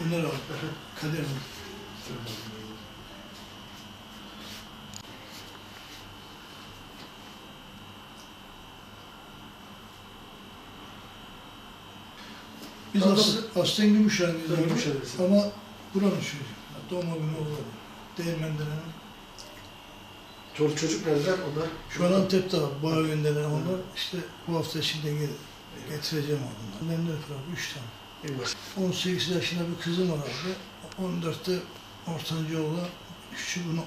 Abi. Kader abi. Biz as aslen Gümüşhane'yiz abi. Ama buranın çocuğu. Doğma günü olmadı. Değirmenderenin. Çoluk çocuk nerede? Onlar Şu an Antep'te abi. Bağ gönderden onlar. İşte bu hafta içinde gel getireceğim onları. Annemler falan. Üç tane. Eyvah. 18 yaşında bir kızım var abi. 14'te ortanca oğlu. Küçük bunu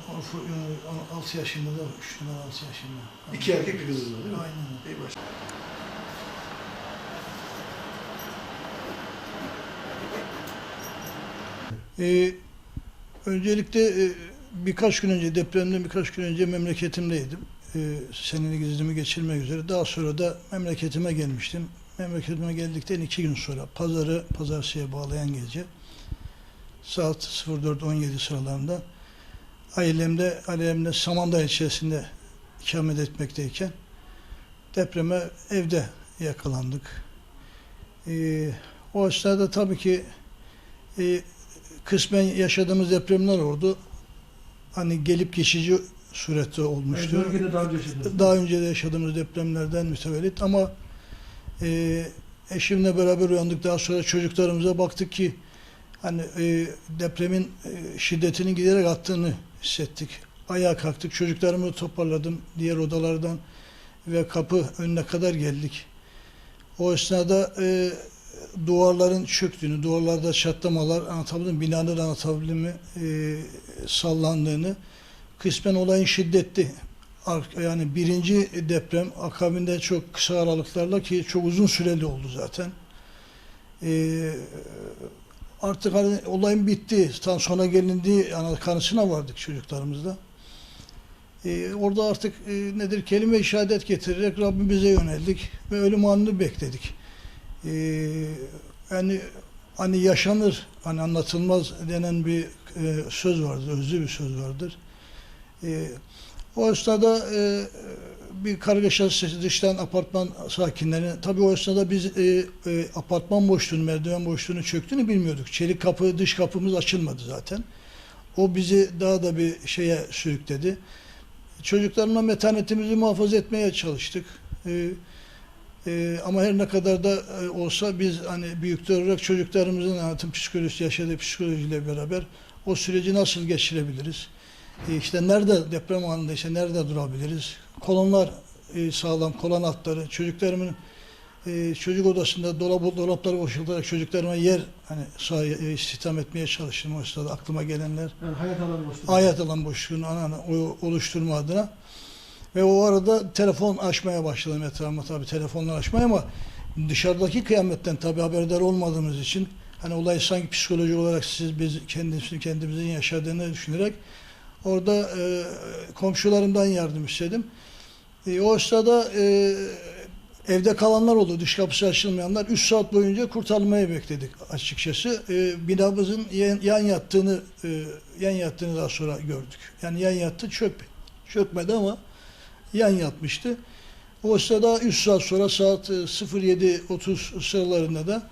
6 yaşında da 3 numara 6 yaşında. İki erkek bir kızınız var değil mi? Aynen öyle. Eyvah. Ee, öncelikle e, birkaç gün önce depremden birkaç gün önce memleketimdeydim. Ee, senelik iznimi geçirmek üzere. Daha sonra da memleketime gelmiştim. Memleketime geldikten iki gün sonra pazarı pazartesiye bağlayan gece saat 04.17 sıralarında ailemde, ailemde Samandağ ilçesinde ikamet etmekteyken depreme evde yakalandık. Ee, o esnada tabii ki e, kısmen yaşadığımız depremler oldu. Hani gelip geçici surette olmuştu. Yani daha önce yaşadınız. Daha önce de yaşadığımız depremlerden mütevellit ama e, eşimle beraber uyandık. Daha sonra çocuklarımıza baktık ki hani e, depremin e, şiddetinin giderek arttığını hissettik. Ayağa kalktık. Çocuklarımı toparladım diğer odalardan ve kapı önüne kadar geldik. O esnada e, duvarların çöktüğünü, duvarlarda çatlamalar anlatabildim, binanın anlatabildim mi, e, sallandığını, kısmen olayın şiddetli. Yani birinci deprem akabinde çok kısa aralıklarla ki çok uzun süreli oldu zaten. E, artık hani olayın bitti, tam sona gelindiği yani kanısına vardık çocuklarımızla. E, orada artık e, nedir kelime-i şehadet getirerek Rabbimize yöneldik ve ölüm anını bekledik. Ee, yani hani yaşanır, hani anlatılmaz denen bir e, söz vardır, özlü bir söz vardır. Ee, o esnada e, bir kargaşa dıştan apartman sakinlerine, tabii o esnada biz e, e, apartman boşluğunu, merdiven boşluğunu çöktüğünü bilmiyorduk. Çelik kapı, dış kapımız açılmadı zaten. O bizi daha da bir şeye sürükledi. Çocuklarımla metanetimizi muhafaza etmeye çalıştık. Ee, ee, ama her ne kadar da e, olsa biz hani büyükler olarak çocuklarımızın hayatın psikolojisi, yaşadığı psikolojiyle beraber o süreci nasıl geçirebiliriz? E, işte nerede deprem anında işte nerede durabiliriz? Kolonlar e, sağlam, kolon altları, çocuklarımın e, çocuk odasında dolabı, dolapları boşaltarak çocuklarıma yer hani sağ, e, istihdam etmeye çalıştım o sırada aklıma gelenler Yani hayat alanı boşluğu. hayat alan boşluğunu ana, o- oluşturma adına. Ve o arada telefon açmaya başladım etrafıma tabii telefonlar açmaya ama dışarıdaki kıyametten tabii haberdar olmadığımız için hani olay sanki psikolojik olarak siz biz kendimizi kendimizin yaşadığını düşünerek orada e, komşularımdan yardım istedim. E, o sırada e, evde kalanlar oldu, dış kapısı açılmayanlar. 3 saat boyunca kurtarılmayı bekledik açıkçası. E, binamızın yan, yan yattığını e, yan yattığını daha sonra gördük. Yani yan yattı çök çökmedi ama yan yatmıştı. O sırada 3 saat sonra saat e, 07.30 sıralarında da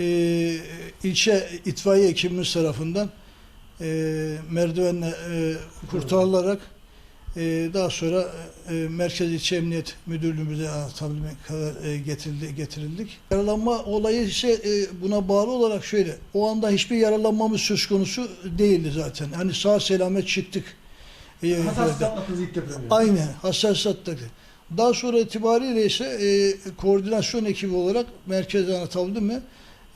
e, ilçe itfaiye ekibimiz tarafından e, merdivenle e, kurtarılarak e, daha sonra e, Merkez İlçe Emniyet Müdürlüğümüze anlatabilmek kadar e, getirildi, getirildik. Yaralanma olayı ise e, buna bağlı olarak şöyle, o anda hiçbir yaralanmamız söz konusu değildi zaten. Hani sağ selamet çıktık. E, Hassas ilk. Aynen hassasiyetteki. Daha sonra itibariyle ise e, koordinasyon ekibi olarak merkezde anlatabildim mi?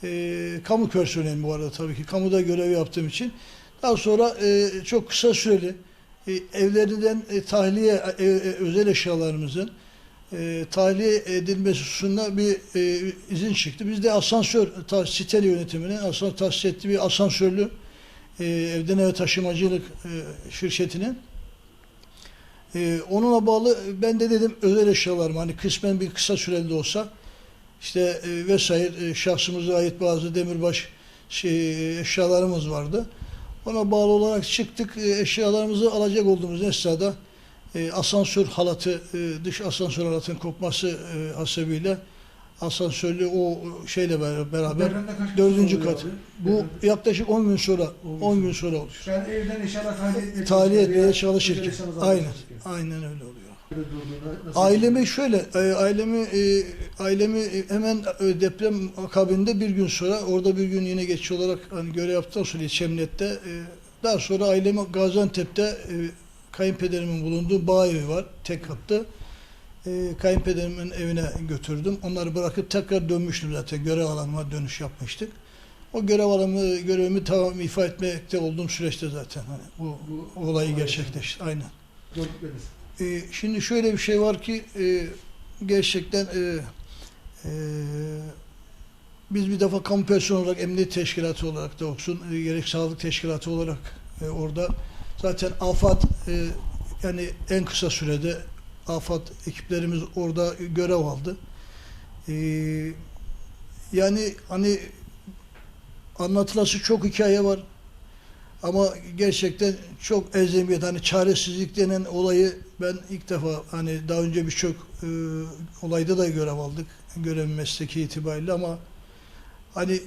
E, kamu personeli bu arada tabii ki. Kamuda görev yaptığım için. Daha sonra e, çok kısa süreli e, evlerinden e, tahliye, e, e, özel eşyalarımızın e, tahliye edilmesi hususunda bir e, izin çıktı. Biz de asansör, ta, siteli yönetimine asansör tahsis ettiği bir asansörlü e, evden eve taşımacılık e, şirketinin ee, onunla bağlı ben de dedim özel eşyalarım hani kısmen bir kısa süreli de olsa işte e, vesaire e, şahsımıza ait bazı demirbaş şey, eşyalarımız vardı. Ona bağlı olarak çıktık e, eşyalarımızı alacak olduğumuz esnada e, asansör halatı e, dış asansör halatının kopması e, hasebiyle asansörlü o şeyle beraber, Depremde dördüncü kat. Bu abi? yaklaşık 10 gün sonra 10 gün 10 gün sonra. oluyor. Yani evden eşyalar tahliye etmeye çalışırken Aynen. Aynen öyle oluyor. Durduğunda nasıl- Ailemi şöyle, e, ailemi e, ailemi hemen e, deprem akabinde bir gün sonra orada bir gün yine geçici olarak hani görev yaptıktan sonra İlçe Emniyet'te e, daha sonra ailemi Gaziantep'te e, kayınpederimin bulunduğu bağ evi var tek katlı. E, kayınpederimin evine götürdüm. Onları bırakıp tekrar dönmüştüm zaten görev alanıma dönüş yapmıştık. O görev alanımı, görevimi tamam ifa etmekte olduğum süreçte zaten hani bu, Bu olayı olay gerçekleşti. Aynen. Gördükleriniz. Ee, şimdi şöyle bir şey var ki e, gerçekten e, e, biz bir defa kamu personeli olarak emniyet teşkilatı olarak da olsun e, gerek sağlık teşkilatı olarak e, orada zaten afat e, yani en kısa sürede afat ekiplerimiz orada görev aldı. E, yani hani anlatılası çok hikaye var. Ama gerçekten çok ezemiyet hani çaresizlik denen olayı ben ilk defa hani daha önce birçok e, olayda da görev aldık. Görev mesleki itibariyle ama hani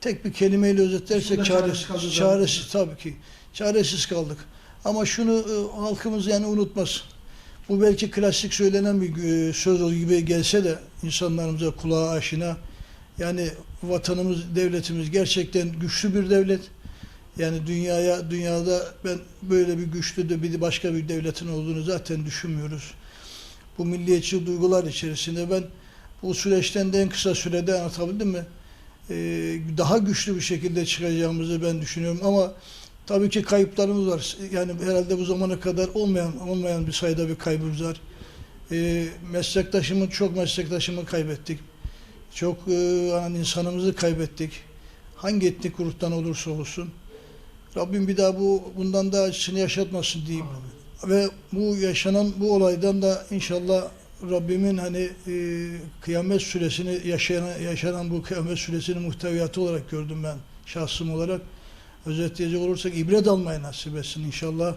tek bir kelimeyle özetlersek çaresiz, çaresiz, tabii ki. Çaresiz kaldık. Ama şunu e, halkımız yani unutmasın. Bu belki klasik söylenen bir e, söz gibi gelse de insanlarımıza kulağa aşina. Yani vatanımız, devletimiz gerçekten güçlü bir devlet. Yani dünyaya dünyada ben böyle bir güçlü de bir başka bir devletin olduğunu zaten düşünmüyoruz. Bu milliyetçi duygular içerisinde ben bu süreçten de en kısa sürede anlatabildim mi? Ee, daha güçlü bir şekilde çıkacağımızı ben düşünüyorum ama tabii ki kayıplarımız var. Yani herhalde bu zamana kadar olmayan olmayan bir sayıda bir kaybımız var. Ee, meslektaşımı çok meslektaşımı kaybettik. Çok e, yani insanımızı kaybettik. Hangi etnik gruptan olursa olsun. Rabbim bir daha bu bundan daha acısını yaşatmasın diyeyim. Ve bu yaşanan bu olaydan da inşallah Rabbimin hani e, kıyamet süresini yaşayan, yaşanan bu kıyamet süresinin muhteviyatı olarak gördüm ben şahsım olarak. Özetleyecek olursak ibret almayı nasip etsin inşallah.